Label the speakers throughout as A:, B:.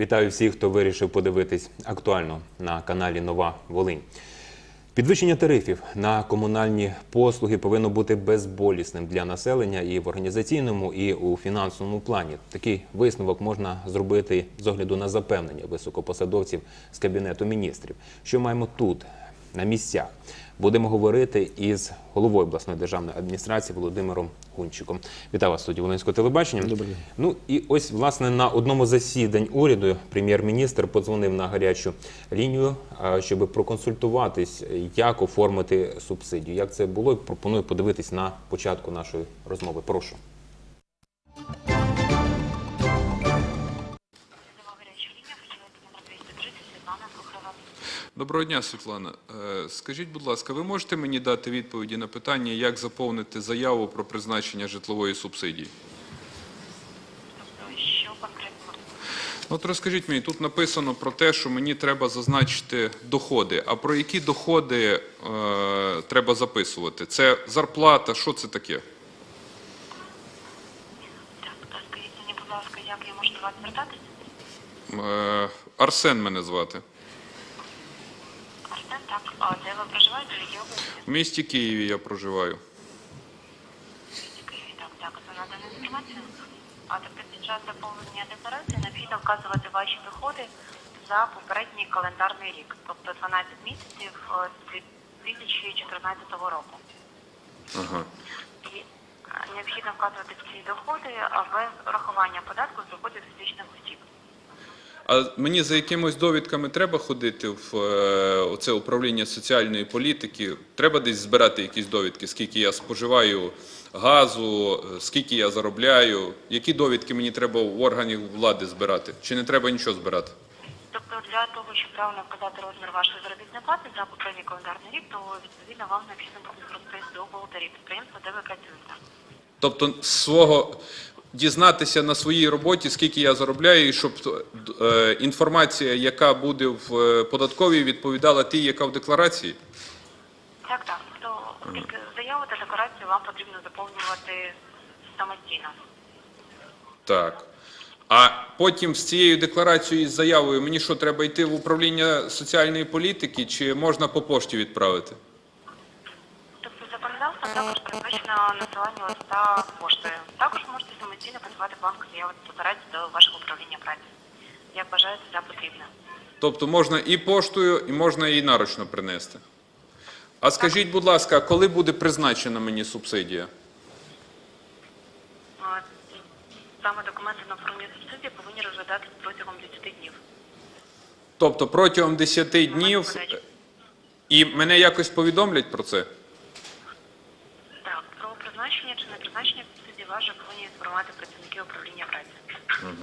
A: Вітаю всіх, хто вирішив подивитись актуально на каналі Нова Волинь. Підвищення тарифів на комунальні послуги повинно бути безболісним для населення і в організаційному, і у фінансовому плані. Такий висновок можна зробити з огляду на запевнення високопосадовців з кабінету міністрів. Що маємо тут, на місцях? Будемо говорити із головою обласної державної адміністрації Володимиром Гунчиком. Вітаю вас студії Волинського телебачення.
B: Добрий день.
A: Ну і ось власне на одному засідань уряду прем'єр-міністр подзвонив на гарячу лінію, щоб проконсультуватись, як оформити субсидію. Як це було, пропоную подивитись на початку нашої розмови. Прошу.
C: Доброго дня, Світлана. Е, Скажіть, будь ласка, ви можете мені дати відповіді на питання, як заповнити заяву про призначення житлової субсидії?
D: Що конкретно?
C: От розкажіть мені, тут написано про те, що мені треба зазначити доходи. А про які доходи е, треба записувати? Це зарплата, що це таке?
D: Так, то скажіть мені, будь ласка, як я можу до вас звертатися?
C: Е, Арсен мене звати.
D: Так. А де ви проживаєте? В якій області?
C: В місті Києві я проживаю.
D: В місті Києві. Так, дякую за надану інформацію. А тепер під час заповнення декларації необхідно вказувати ваші доходи за попередній календарний рік, тобто 12 місяців е, 2014 року.
C: Ага.
D: І е, необхідно вказувати ці доходи а без врахування податку з доходів фізичних осіб.
C: А мені за якимось довідками треба ходити в е, оце управління соціальної політики? Треба десь збирати якісь довідки, скільки я споживаю газу, е, скільки я заробляю, які довідки мені треба в органів влади збирати? Чи не треба нічого збирати?
D: Тобто для того, щоб правильно вказати розмір вашої заробітної плати за попередній календарний рік, то відповідно вам необхідно буде звернутися до бухгалтерів підприємства, де ви працюєте.
C: Тобто з свого дізнатися на своїй роботі, скільки я заробляю, і щоб е, інформація, яка буде в е, податковій, відповідала тій, яка в декларації?
D: Так, так. То тільки заяву та декларацію вам потрібно заповнювати самостійно.
C: Так. А потім з цією декларацією і з заявою мені що, треба йти в управління соціальної політики, чи можна по пошті відправити?
D: Також передбачено надсилання листа поштою. Також можете самостійно подавати бланк заяви та декларації до вашого управління праці. Як вважаєте за потрібне.
C: Тобто можна і поштою, і можна її наручно принести. А скажіть, будь ласка, коли буде призначена мені субсидія?
D: Саме документи на оформлення субсидії повинні розглядатися протягом 10 днів.
C: Тобто протягом 10 днів і мене якось повідомлять про це?
D: Так, про призначення чи не призначення субсидії вас вже повинні інформувати працівники управління праці.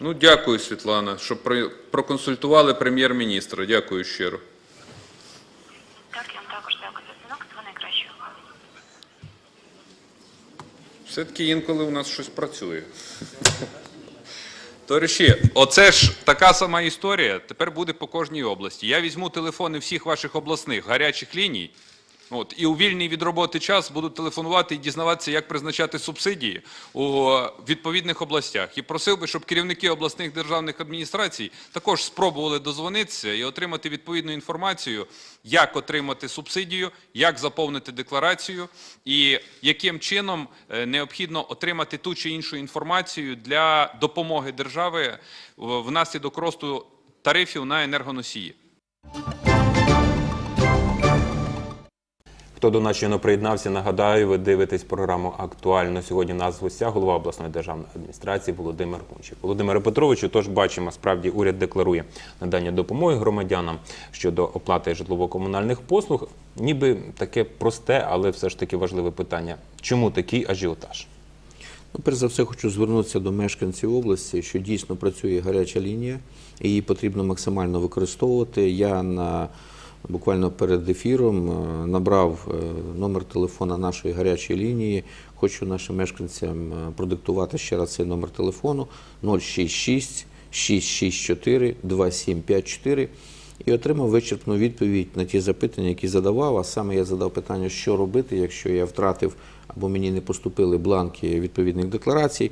C: Ну, дякую, Світлана, що про- проконсультували прем'єр-міністра. Дякую щиро.
D: Так, я вам також дякую за дзвінок, всього найкращого.
C: Все-таки інколи у нас щось працює. Товариші, оце ж така сама історія. Тепер буде по кожній області. Я візьму телефони всіх ваших обласних гарячих ліній. От, і у вільний від роботи час буду телефонувати і дізнаватися, як призначати субсидії у відповідних областях. І просив би, щоб керівники обласних державних адміністрацій також спробували дозвонитися і отримати відповідну інформацію, як отримати субсидію, як заповнити декларацію, і яким чином е, необхідно отримати ту чи іншу інформацію для допомоги держави внаслідок росту тарифів на енергоносії.
A: Хто до нас щойно приєднався, нагадаю, ви дивитесь програму актуально. Сьогодні нас в гостях голова обласної державної адміністрації Володимир Гунчик. Володимире Петровичу, тож бачимо, справді уряд декларує надання допомоги громадянам щодо оплати житлово-комунальних послуг. Ніби таке просте, але все ж таки важливе питання. Чому такий ажіотаж?
B: Ну, перш за все, хочу звернутися до мешканців області, що дійсно працює гаряча лінія, її потрібно максимально використовувати. Я на буквально перед ефіром е, набрав е, номер телефона нашої гарячої лінії. Хочу нашим мешканцям е, продиктувати ще раз цей номер телефону 066 664 2754 і отримав вичерпну відповідь на ті запитання, які задавав. А саме я задав питання, що робити, якщо я втратив або мені не поступили бланки відповідних декларацій.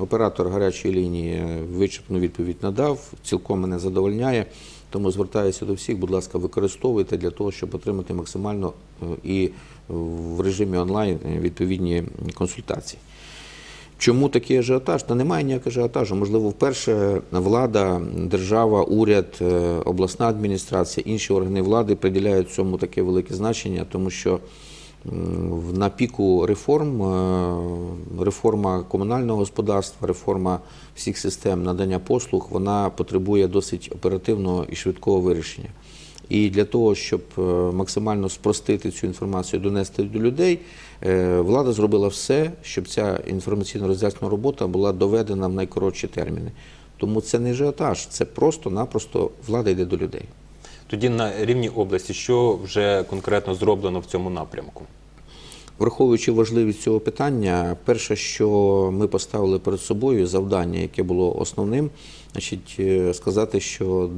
B: Оператор гарячої лінії вичерпну відповідь надав, цілком мене задовольняє. Тому звертаюся до всіх, будь ласка, використовуйте для того, щоб отримати максимально е, і в режимі онлайн е, відповідні консультації. Чому такий ажіотаж? Та немає ніякого ажіотажу. Можливо, вперше влада, держава, уряд, е, обласна адміністрація, інші органи влади приділяють цьому таке велике значення, тому що на піку реформ, е, реформа комунального господарства, реформа всіх систем надання послуг, вона потребує досить оперативного і швидкого вирішення. І для того, щоб е, максимально спростити цю інформацію, донести до людей, е, влада зробила все, щоб ця інформаційно-роз'яснена робота була доведена в найкоротші терміни. Тому це не ажіотаж, це просто-напросто влада йде до людей.
A: Тоді на рівні області, що вже конкретно зроблено в цьому напрямку?
B: Враховуючи важливість цього питання, перше, що ми поставили перед собою завдання, яке було основним, значить, е, сказати, що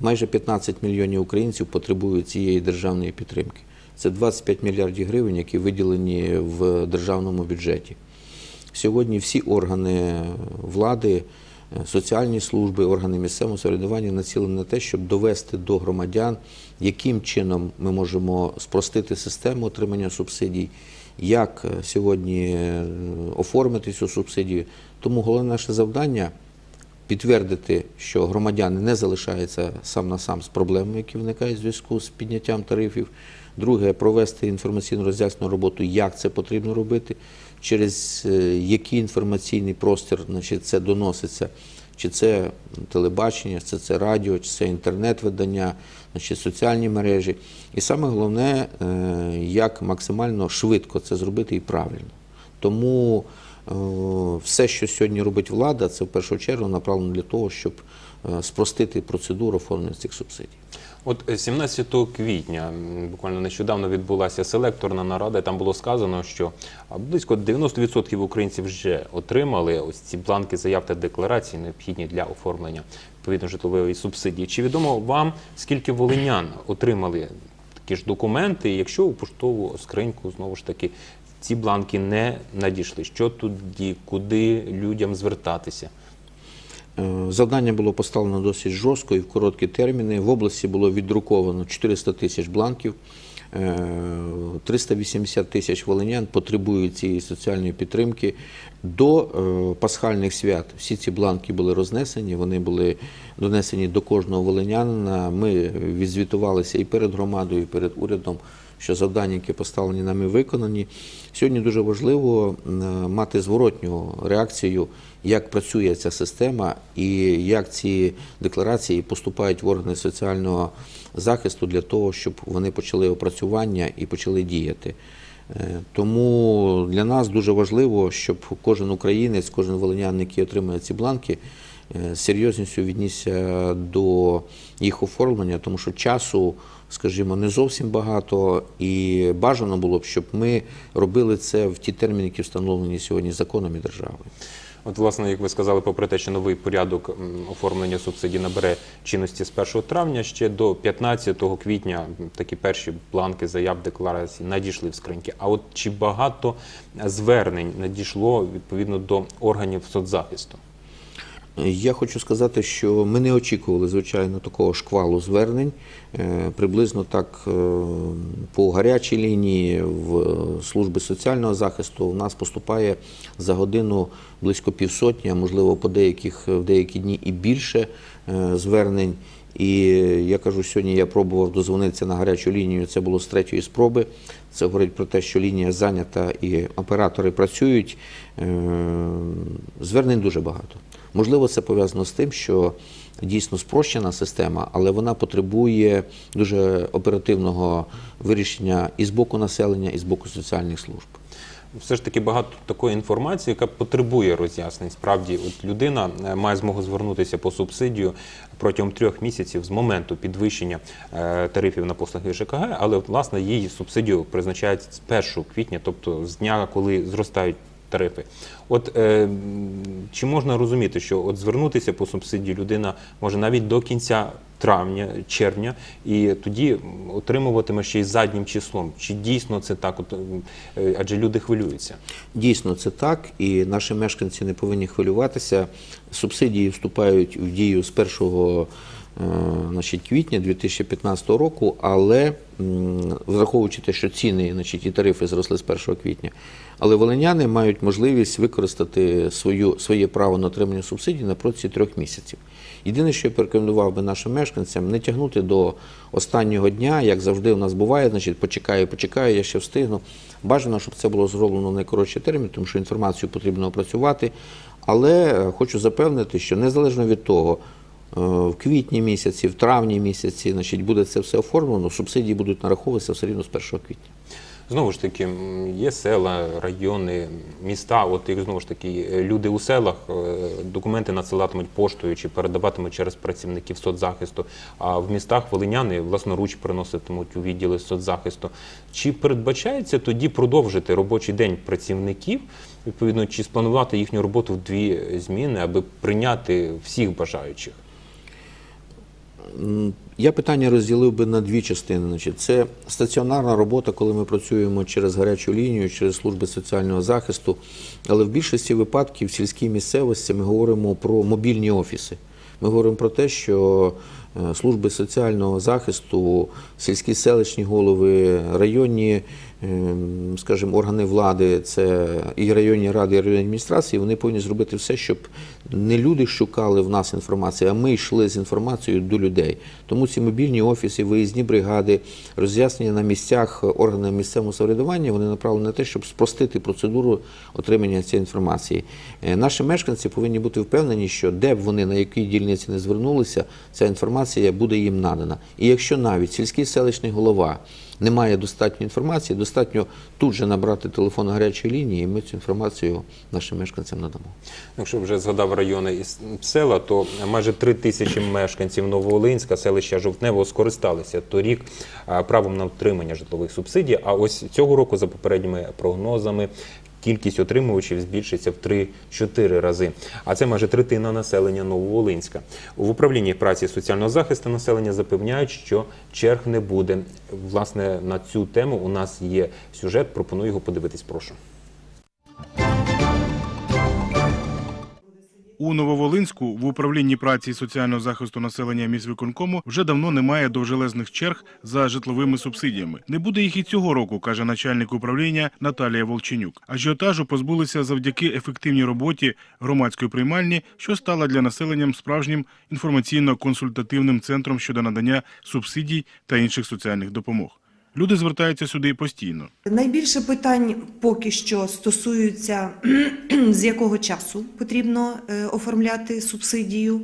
B: майже 15 мільйонів українців потребують цієї державної підтримки. Це 25 мільярдів гривень, які виділені в державному бюджеті. Сьогодні всі органи влади, соціальні служби, органи місцевого самоврядування націлені на те, щоб довести до громадян, яким чином ми можемо спростити систему отримання субсидій, як е, сьогодні е, оформити цю субсидію. Тому головне наше завдання підтвердити, що громадяни не залишаються сам на сам з проблемами, які виникають в зв'язку з підняттям тарифів. Друге, провести інформаційно роз'яснену роботу, як це потрібно робити, через е, який інформаційний простір значить, це доноситься, чи це телебачення, чи це радіо, чи це інтернет-видання, значить, соціальні мережі. І саме головне, е, як максимально швидко це зробити і правильно. Тому е, все, що сьогодні робить влада, це в першу чергу направлено для того, щоб спростити процедуру оформлення цих субсидій.
A: От е, 17 квітня, буквально нещодавно відбулася селекторна нарада. і Там було сказано, що близько 90% українців вже отримали ось ці бланки заяв та декларацій, необхідні для оформлення відповідно житлової субсидії. Чи відомо вам, скільки волинян отримали такі ж документи? Якщо у поштову скриньку знову ж таки ці бланки не надійшли, що тоді, куди людям звертатися?
B: Е, Завдання було поставлено досить жорстко і в короткі терміни. В області було віддруковано 400 тисяч бланків. Е, 380 тисяч волинян потребують цієї соціальної підтримки. До е, пасхальних свят всі ці бланки були рознесені, вони були донесені до кожного волинянина. Ми відзвітувалися і перед громадою, і перед урядом, що завдання, які поставлені нами, виконані. Сьогодні дуже важливо е, мати зворотню реакцію, як працює ця система і як ці декларації поступають в органи соціального захисту для того, щоб вони почали опрацювання і почали діяти. Е, Тому для нас дуже важливо, щоб кожен українець, кожен волинянин, який отримує ці бланки, е, з серйозністю віднісся до їх оформлення, тому що часу, скажімо, не зовсім багато, і бажано було б, щоб ми робили це в ті терміни, які встановлені сьогодні законом і державою.
A: От, власне, як ви сказали, попри те, що новий порядок оформлення субсидій набере чинності з 1 травня, ще до 15 квітня такі перші бланки заяв декларацій надійшли в скриньки. А от чи багато звернень надійшло відповідно до органів соцзахисту?
B: Я хочу сказати, що ми не очікували, звичайно, такого шквалу звернень. Е, Приблизно так е, по гарячій лінії в служби соціального захисту у нас поступає за годину близько півсотні, а можливо по деяких в деякі дні і більше е, звернень. І я кажу, сьогодні я пробував дозвонитися на гарячу лінію. Це було з третьої спроби. Це говорить про те, що лінія зайнята і оператори працюють. Звернень дуже багато. Можливо, це пов'язано з тим, що дійсно спрощена система, але вона потребує дуже оперативного вирішення і з боку населення, і з боку соціальних служб.
A: Все ж таки багато такої інформації, яка потребує роз'яснень. Справді, от людина е, має змогу звернутися по субсидію протягом трьох місяців з моменту підвищення е, тарифів на послуги ЖКГ, але власне її субсидію призначають з 1 квітня, тобто з дня, коли зростають тарифи. От е, чи можна розуміти, що от звернутися по субсидію людина може навіть до кінця травня, червня, і тоді отримуватиме ще й заднім числом? Чи дійсно це так? От, е, адже люди хвилюються.
B: Дійсно, це так, і наші мешканці не повинні хвилюватися. Субсидії вступають в дію з 1 е, значить, квітня 2015 року, але враховуючи те, що ціни значить, і тарифи зросли з 1 квітня, але волиняни мають можливість використати свою, своє право на отримання субсидій на протязі трьох місяців. Єдине, що я порекомендував би нашим мешканцям, не тягнути до останнього дня, як завжди у нас буває, значить, почекаю, почекаю, я ще встигну. Бажано, щоб це було зроблено в найкоротший термін, тому що інформацію потрібно опрацювати. Але е, хочу запевнити, що незалежно від того, е, в квітні місяці, в травні місяці, значить, буде це все оформлено, субсидії будуть нараховуватися все рівно з 1 квітня.
A: Знову ж таки, є села, райони, міста. От їх знову ж таки е, люди у селах е, документи надсилатимуть поштою чи передаватимуть через працівників соцзахисту. А в містах волиняни власноруч приноситимуть у відділи соцзахисту. Чи передбачається тоді продовжити робочий день працівників? Відповідно, чи спланувати їхню роботу в дві зміни, аби прийняти всіх бажаючих?
B: Я питання розділив би на дві частини. Це стаціонарна робота, коли ми працюємо через гарячу лінію, через служби соціального захисту. Але в більшості випадків в сільській місцевості ми говоримо про мобільні офіси. Ми говоримо про те, що е, служби соціального захисту, сільські селищні голови, районні, скажімо, органи влади, це і районні ради, і районні адміністрації, вони повинні зробити все, щоб не люди шукали в нас інформацію, а ми йшли з інформацією до людей. Тому ці мобільні офіси, виїзні бригади, роз'яснення на місцях органами місцевого самоврядування, вони направлені на те, щоб спростити процедуру отримання цієї інформації. Е, Наші мешканці повинні бути впевнені, що де б вони на якій дільниці не звернулися, ця інформація буде їм надана. І якщо навіть сільський селищний голова не має достатньої інформації, достатньо тут же набрати телефон гарячої лінії, і ми цю інформацію нашим мешканцям надамо.
A: Якщо вже згадав райони і села, то майже три тисячі мешканців Нововолинська, селища Жовтнево скористалися торік правом на отримання житлових субсидій. А ось цього року, за попередніми прогнозами, кількість отримувачів збільшиться в 3-4 рази. А це майже третина населення Нововолинська. В управлінні праці соціального захисту населення запевняють, що черг не буде. Власне, на цю тему у нас є сюжет. Пропоную його подивитись. Прошу.
E: У Нововолинську в управлінні праці і соціального захисту населення міськвиконкому вже давно немає довжелезних черг за житловими субсидіями. Не буде їх і цього року, каже начальник управління Наталія Волченюк. Ажіотажу позбулися завдяки ефективній роботі громадської приймальні, що стала для населення справжнім інформаційно-консультативним центром щодо надання субсидій та інших соціальних допомог. Люди звертаються сюди постійно.
F: Найбільше питань поки що стосуються з якого часу потрібно е, оформляти субсидію.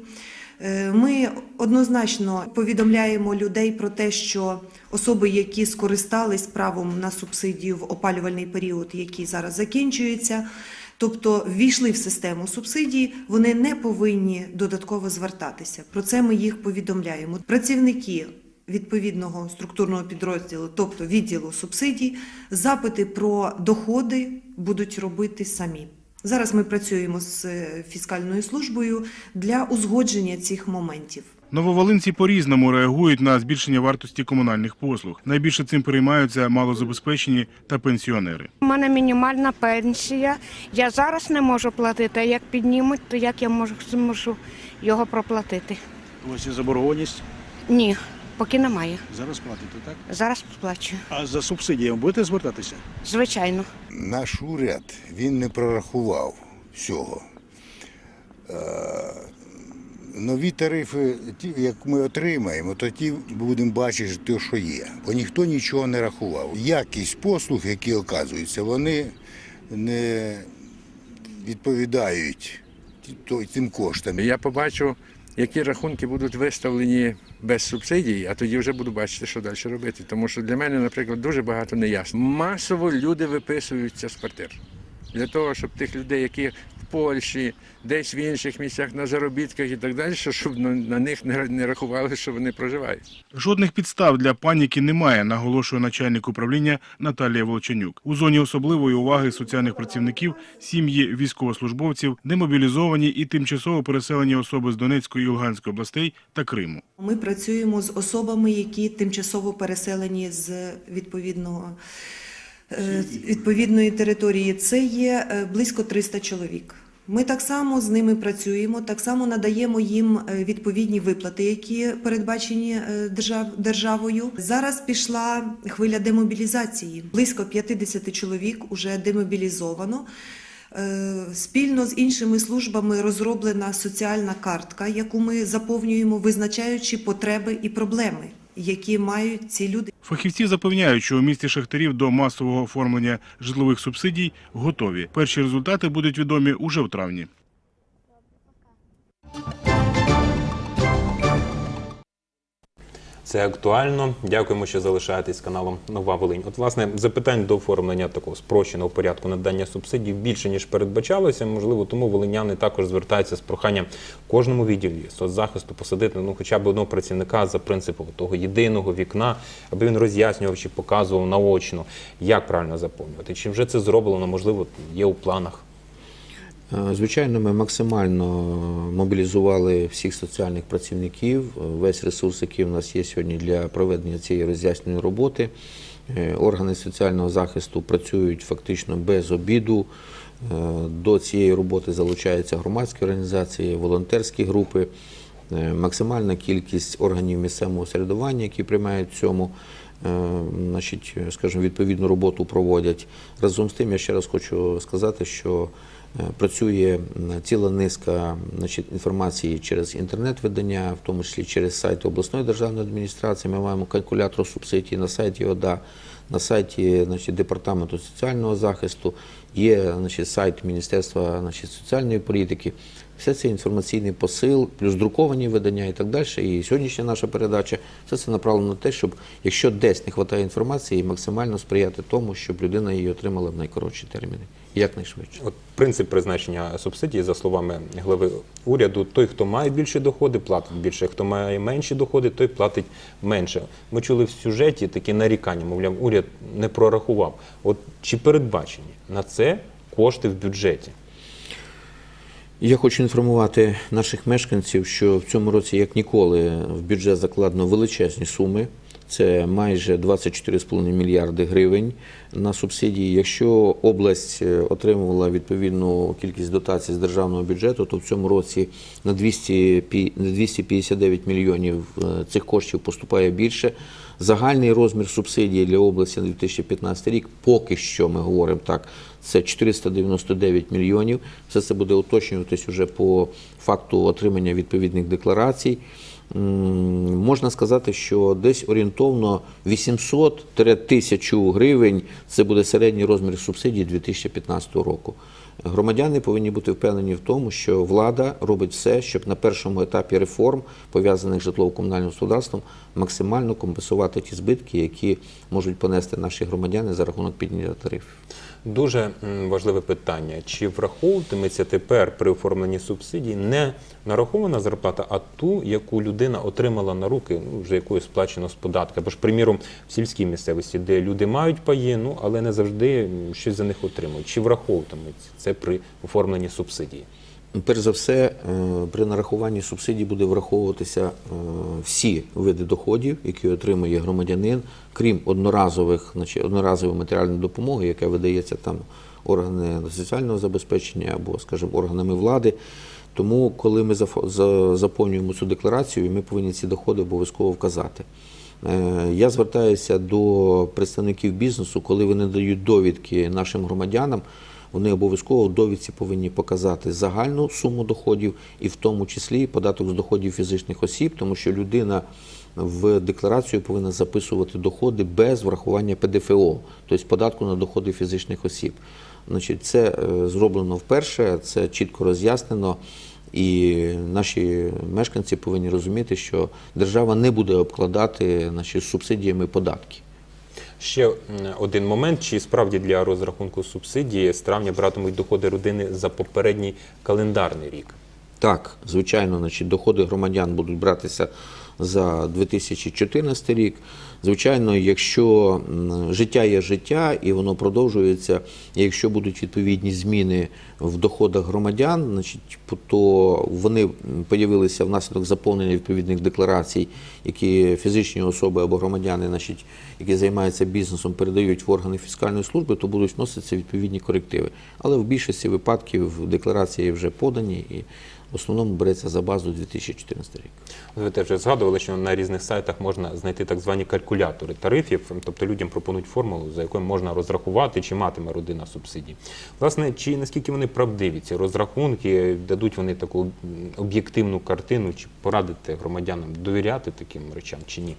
F: Е, Ми однозначно повідомляємо людей про те, що особи, які скористались правом на субсидію в опалювальний період, який зараз закінчується, тобто ввійшли в систему субсидій, вони не повинні додатково звертатися. Про це ми їх повідомляємо. Працівники відповідного структурного підрозділу, тобто відділу субсидій, запити про доходи будуть робити самі. Зараз ми працюємо з е, фіскальною службою для узгодження цих моментів.
E: Нововолинці по-різному реагують на збільшення вартості комунальних послуг. Найбільше цим переймаються малозабезпечені та пенсіонери.
G: У мене мінімальна пенсія. Я зараз не можу платити. А як піднімуть, то як я можу зможу його проплатити?
H: У вас є заборгованість,
G: Ні, поки немає.
H: зараз платите, так?
G: Зараз сплачую.
H: А за субсидіями будете звертатися?
G: Звичайно.
I: Наш уряд він не прорахував всього. Е, Нові тарифи, ті, як ми отримаємо, то ті будемо бачити те, що є. Бо ніхто нічого не рахував. Якість послуг, які оказуються, вони не відповідають тим коштам.
J: Я побачу, які рахунки будуть виставлені без субсидій, а тоді вже буду бачити, що далі робити. Тому що для мене, наприклад, дуже багато неясно. Масово люди виписуються з квартир. Для того, щоб тих людей, які Польщі, десь в інших місцях на заробітках і так далі, щоб на, них не, рахували, що вони проживають.
E: Жодних підстав для паніки немає, наголошує начальник управління Наталія Волчанюк. У зоні особливої уваги соціальних працівників сім'ї військовослужбовців, демобілізовані і тимчасово переселені особи з Донецької і Луганської областей та Криму.
F: Ми працюємо з особами, які тимчасово переселені з відповідного. Е, Відповідної території це є е, близько 300 чоловік. Ми так само з ними працюємо, так само надаємо їм е, відповідні виплати, які передбачені держав- державою. Зараз пішла хвиля демобілізації. Близько 50 чоловік уже демобілізовано. Спільно з іншими службами розроблена соціальна картка, яку ми заповнюємо, визначаючи потреби і проблеми, які мають ці люди.
E: Фахівці запевняють, що у місті шахтарів до масового оформлення житлових субсидій готові. Перші результати будуть відомі уже в травні.
A: Це актуально. Дякуємо, що залишаєтесь каналом Нова Волинь. От, власне, запитань до оформлення такого спрощеного порядку надання субсидій більше ніж передбачалося. Можливо, тому волиняни також звертаються з проханням кожному відділі соцзахисту посадити ну хоча б одного працівника за принципом того єдиного вікна, аби він роз'яснював чи показував наочно, як правильно заповнювати. Чи вже це зроблено? Можливо, є у планах.
B: Е, Звичайно, ми максимально мобілізували всіх соціальних працівників, е, весь ресурс, який у нас є сьогодні для проведення цієї роз'ясненої роботи. Е, Органи соціального захисту працюють фактично без обіду. До цієї роботи залучаються громадські організації, волонтерські групи, максимальна кількість органів місцевого самоврядування, які приймають цьому значить, скажімо, відповідну роботу проводять. Разом з тим, я ще раз хочу сказати, що працює ціла низка інформації через інтернет-видання, в тому числі через сайт обласної державної адміністрації. Ми маємо калькулятор субсидій на сайті ОДА, на сайті департаменту соціального захисту, є значить, сайт Міністерства соціальної політики. Все це інформаційний посил, плюс друковані видання і так далі. І сьогоднішня наша передача все це направлено на те, щоб якщо десь не вистачає інформації, максимально сприяти тому, щоб людина її отримала в найкоротші терміни, якнайшвидше.
A: От принцип призначення субсидії, за словами глави уряду, той, хто має більші доходи, платить більше. Хто має менші доходи, той платить менше. Ми чули в сюжеті такі нарікання, мовляв, уряд не прорахував. От чи передбачені на це кошти в бюджеті?
B: Я хочу інформувати наших мешканців, що в цьому році, як ніколи, в бюджет закладено величезні суми. Це майже 24,5 мільярди гривень на субсидії. Якщо область е, отримувала відповідну кількість дотацій з державного бюджету, то в цьому році на 200 пі- на 259 мільйонів е, цих коштів поступає більше. Загальний розмір субсидії для області на 2015 рік, поки що ми говоримо так, це 499 мільйонів. Все це буде уточнюватись уже по факту отримання відповідних декларацій. Можна сказати, що десь орієнтовно 800-1000 гривень це буде середній розмір субсидій 2015 року. Громадяни повинні бути впевнені в тому, що влада робить все, щоб на першому етапі реформ, пов'язаних з житлово-комунальним господарством, максимально компенсувати ті збитки, які можуть понести наші громадяни за рахунок підняття тарифів.
A: Дуже важливе питання: чи враховуватиметься тепер при оформленні субсидій не нарахована зарплата, а ту, яку людина отримала на руки, ну вже якою сплачено з податки. Або ж, приміром, в сільській місцевості, де люди мають паї, ну але не завжди щось за них отримують. Чи враховуватиметься це при оформленні субсидії?
B: Перш за все, е, при нарахуванні субсидій буде враховуватися е, всі види доходів, які отримує громадянин, крім одноразових, значить, одноразової матеріальної допомоги, яка видається там органами соціального забезпечення або, скажімо, органами влади. Тому, коли ми заповнюємо цю декларацію, ми повинні ці доходи обов'язково вказати. Е, Я звертаюся до представників бізнесу, коли вони дають довідки нашим громадянам, вони обов'язково в довідці повинні показати загальну суму доходів і в тому числі податок з доходів фізичних осіб, тому що людина в декларацію повинна записувати доходи без врахування ПДФО, тобто податку на доходи фізичних осіб. Значить, це е, зроблено вперше, це чітко роз'яснено. І наші мешканці повинні розуміти, що держава не буде обкладати наші субсидіями податки.
A: Ще один момент: чи справді для розрахунку субсидії з травня братимуть доходи родини за попередній календарний рік?
B: Так, звичайно, значить, доходи громадян будуть братися за 2014 рік. Звичайно, якщо життя є життя і воно продовжується, якщо будуть відповідні зміни в доходах громадян, значить, то вони появилися внаслідок заповнення відповідних декларацій, які фізичні особи або громадяни, значить, які займаються бізнесом, передають в органи фіскальної служби, то будуть вноситися відповідні корективи. Але в більшості випадків декларації вже подані і в основному береться за базу 2014 рік.
A: Ви теж згадували, що на різних сайтах можна знайти так звані калькулятори тарифів, тобто людям пропонують формулу, за якою можна розрахувати, чи матиме родина субсидії. Власне, чи наскільки вони правдиві, ці розрахунки, дадуть вони таку об'єктивну картину, чи порадити громадянам довіряти таким речам чи ні?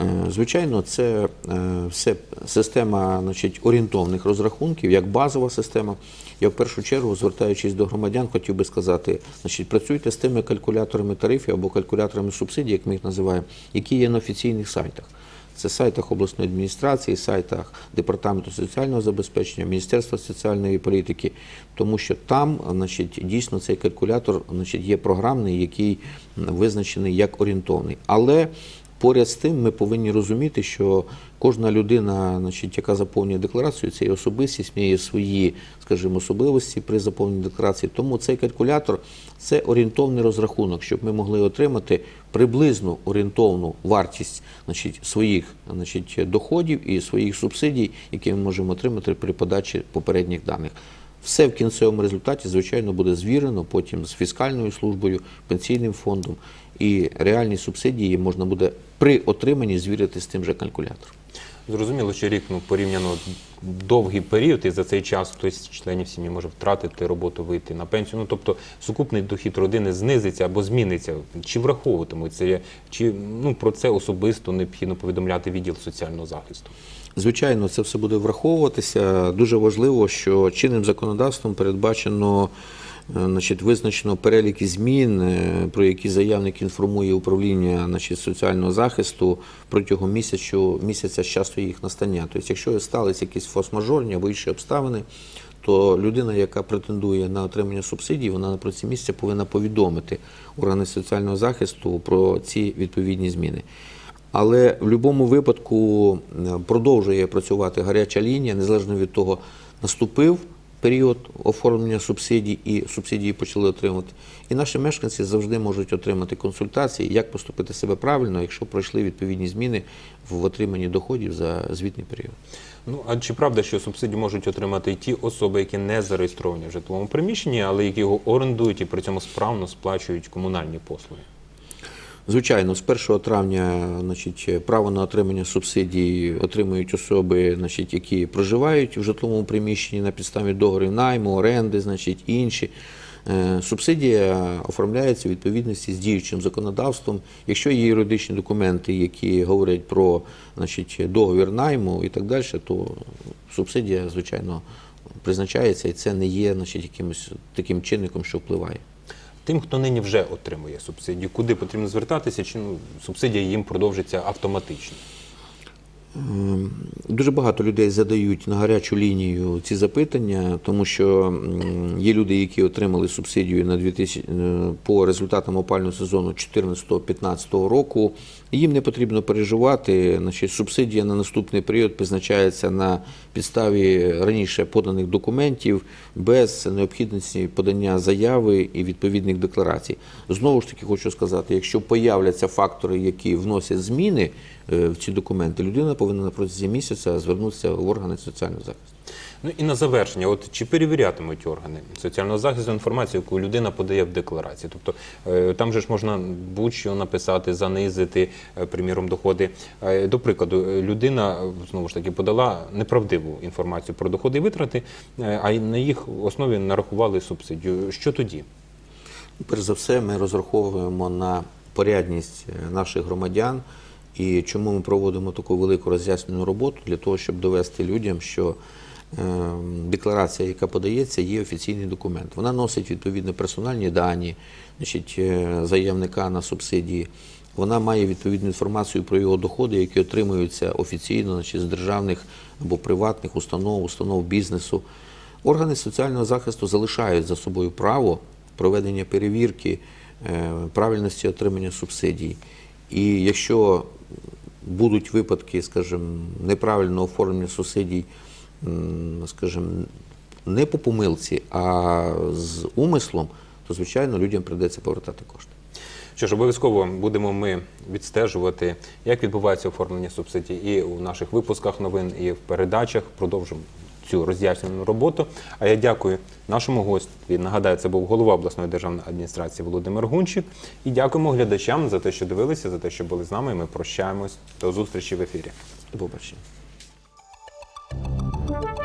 B: Е, Звичайно, це е, все система значить, орієнтовних розрахунків, як базова система. Я в першу чергу, звертаючись до громадян, хотів би сказати, значить, працюйте з тими калькуляторами тарифів або калькуляторами субсидій, як ми їх називаємо, які є на офіційних сайтах. Це сайтах обласної адміністрації, сайтах Департаменту соціального забезпечення, Міністерства соціальної політики, тому що там значить, дійсно цей калькулятор значить, є програмний, який визначений як орієнтовний. Але Поряд з тим, ми повинні розуміти, що кожна людина, значить, яка заповнює декларацію, це є особистість, має свої, скажімо, особливості при заповненні декларації. Тому цей калькулятор це орієнтовний розрахунок, щоб ми могли отримати приблизну орієнтовну вартість значить, своїх значить, доходів і своїх субсидій, які ми можемо отримати при подачі попередніх даних. Все в кінцевому результаті, звичайно, буде звірено потім з фіскальною службою, пенсійним фондом, і реальні субсидії можна буде при отриманні звірити з тим же калькулятором.
A: Зрозуміло, що рік ну, порівняно довгий період, і за цей час хтось з членів сім'ї може втратити роботу, вийти на пенсію. Ну тобто сукупний дохід родини знизиться або зміниться. Чи враховуватимуть це? Чи ну про це особисто необхідно повідомляти відділ соціального захисту?
B: Звичайно, це все буде враховуватися. Дуже важливо, що чинним законодавством передбачено. Е, Значить, визначено переліки змін, е, про які заявник інформує управління значить, соціального захисту протягом місяцю, місяця з часу їх настання. Тобто, якщо сталися якісь форс-мажорні або інші обставини, то людина, яка претендує на отримання субсидій, вона на протязі місяця повинна повідомити органи соціального захисту про ці відповідні зміни. Але в будь-якому випадку е, продовжує працювати гаряча лінія, незалежно від того, наступив період оформлення субсидій і субсидії почали отримувати. І наші мешканці завжди можуть отримати консультації, як поступити себе правильно, якщо пройшли відповідні зміни в отриманні доходів за звітний період.
A: Ну а чи правда, що субсидію можуть отримати і ті особи, які не зареєстровані в житловому приміщенні, але які його орендують і при цьому справно сплачують комунальні послуги?
B: Звичайно, з 1 травня значить, право на отримання субсидій отримують особи, значить, які проживають в житловому приміщенні на підставі договорів найму, оренди, значить, інші. Е, Субсидія оформляється у відповідності з діючим законодавством. Якщо є юридичні документи, які говорять про значить, договір найму і так далі, то субсидія, звичайно, призначається, і це не є значить, якимось таким чинником, що впливає.
A: Тим, хто нині вже отримує субсидію, куди потрібно звертатися, чи ну, субсидія їм продовжиться автоматично?
B: Ем, Дуже багато людей задають на гарячу лінію ці запитання, тому що є люди, які отримали субсидію на 2000, е, по результатам опального сезону 2014-2015 року. Їм не потрібно переживати. Значить, субсидія на наступний період призначається на підставі раніше поданих документів без необхідності подання заяви і відповідних декларацій. Знову ж таки, хочу сказати, якщо появляться фактори, які вносять зміни е, в ці документи, людина повинна на місяця звернутися в органи соціального захисту.
A: Ну і на завершення, от чи перевірятимуть органи соціального захисту інформацію, яку людина подає в декларації? Тобто е, там же ж можна будь-що написати, занизити, е, приміром, доходи. Е, До прикладу, людина знову ж таки подала неправдиву інформацію про доходи і витрати, а на їх основі нарахували субсидію. Що тоді?
B: Перш за все, ми розраховуємо на порядність наших громадян. І чому ми проводимо таку велику роз'яснену роботу для того, щоб довести людям, що декларація, яка подається, є офіційний документ. Вона носить відповідно персональні дані, значить, е, заявника на субсидії. вона має відповідну інформацію про його доходи, які отримуються офіційно з державних або приватних установ, установ бізнесу. Органи соціального захисту залишають за собою право проведення перевірки е, правильності отримання субсидій. І якщо будуть випадки, скажімо, неправильного оформлення субсидій, скажімо, не по помилці, а з умислом, то звичайно людям прийдеться повертати кошти.
A: Що ж, обов'язково будемо ми відстежувати, як відбувається оформлення субсидій і у наших випусках новин, і в передачах. Продовжимо цю роз'яснювальну роботу. А я дякую нашому гостю. Нагадаю, це був голова обласної державної адміністрації Володимир Гунчик. І дякуємо глядачам за те, що дивилися, за те, що були з нами. Ми прощаємось. До зустрічі в ефірі.
B: До побачення. Thank you.